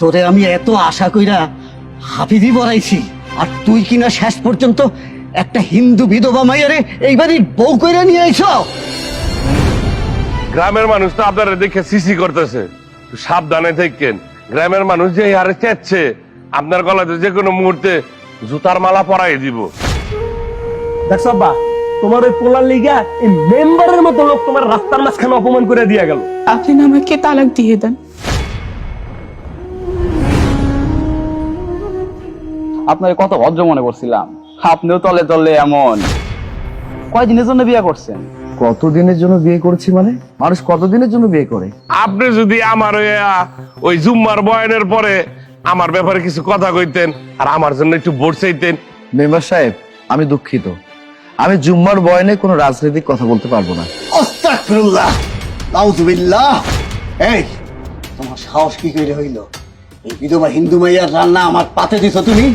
তোরে আমি এত আশা কইরা হাফিজি বড়াইছি আর তুই কিনা শেষ পর্যন্ত একটা হিন্দু বিধবা মাইয়ারে এইবারই বউ কইরা নিয়ে আইছ? গ্রামের মানুষ তো আপনারা দেখে সিসি করতেছে। সাবধানে থাকেন। গ্রামের মানুষ যে হারে চেচ্ছে আপনার গলাতে যে কোনো মুহূর্তে জুতার মালা পরাই দিব। দেখছ আব্বা তোমার ওই পোলার লিগা এই মেম্বারের মতো লোক তোমার রাস্তার মাঝখানে অপমান করে দিয়া গেল। আপনি আমাকে তালাক দিয়ে দেন। আপনার কত ভদ্র মনে করছিলাম। আপনিও তলে তলে এমন। কয়দিনের জন্য বিয়ে করছেন? কতদিনের জন্য বিয়ে করেছি মানে? মানুষ কতদিনের জন্য বিয়ে করে? আপনি যদি আমার ওই, জুম্মার বয়ানের পরে আমার ব্যাপারে কিছু কথা কইতেন আর আমার জন্য একটু ভোট চাইতেন। মেম্বার সাহেব আমি দুঃখিত। আমি জুম্মার বয়নে কোনো রাজনৈতিক কথা বলতে পারব না। আস্তাগফিরুল্লাহ। নাউজুবিল্লাহ। এই তোমার সাহস কি কইরে হইল? এই বিধবা হিন্দু মাইয়ার রান্না আমার পাতে দিছো তুমি?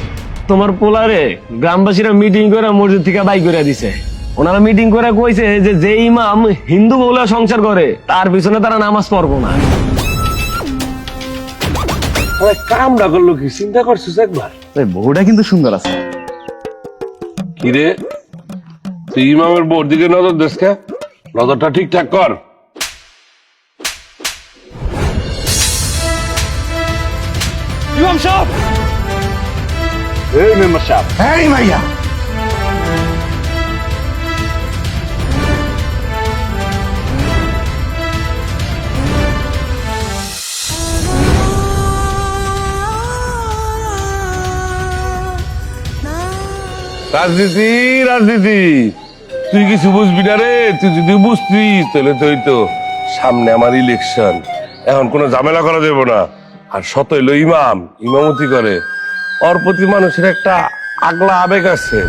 তোমার পোলারে গ্রামবাসীরা মিটিং করে মসজিদ থেকে বাই করে দিছে। ওনারা মিটিং করে কইছে যে যে ইমাম হিন্দু বলে সংসার করে তার পিছনে তারা নামাজ পড়ব না। কামটা করল কি? চিন্তা করছিস একবার? বউটা কিন্তু সুন্দর আছে। কিরে? তুই ইমামের বোর দিকে নজর দেশ নজরটা ঠিকঠাক কর। এই মেম্বার সাহেব। এই মাইয়া। রাজনীতি রাজনীতি। তুই কিছু বুঝবি না রে? তুই যদি বুঝতি তাহলে তুই তো সামনে আমার ইলেকশন এখন কোনো ঝামেলা করা যাবে না। আর সত হইল ইমাম ইমামতি করে। ওর প্রতি মানুষের একটা আগলা আবেগ আছে।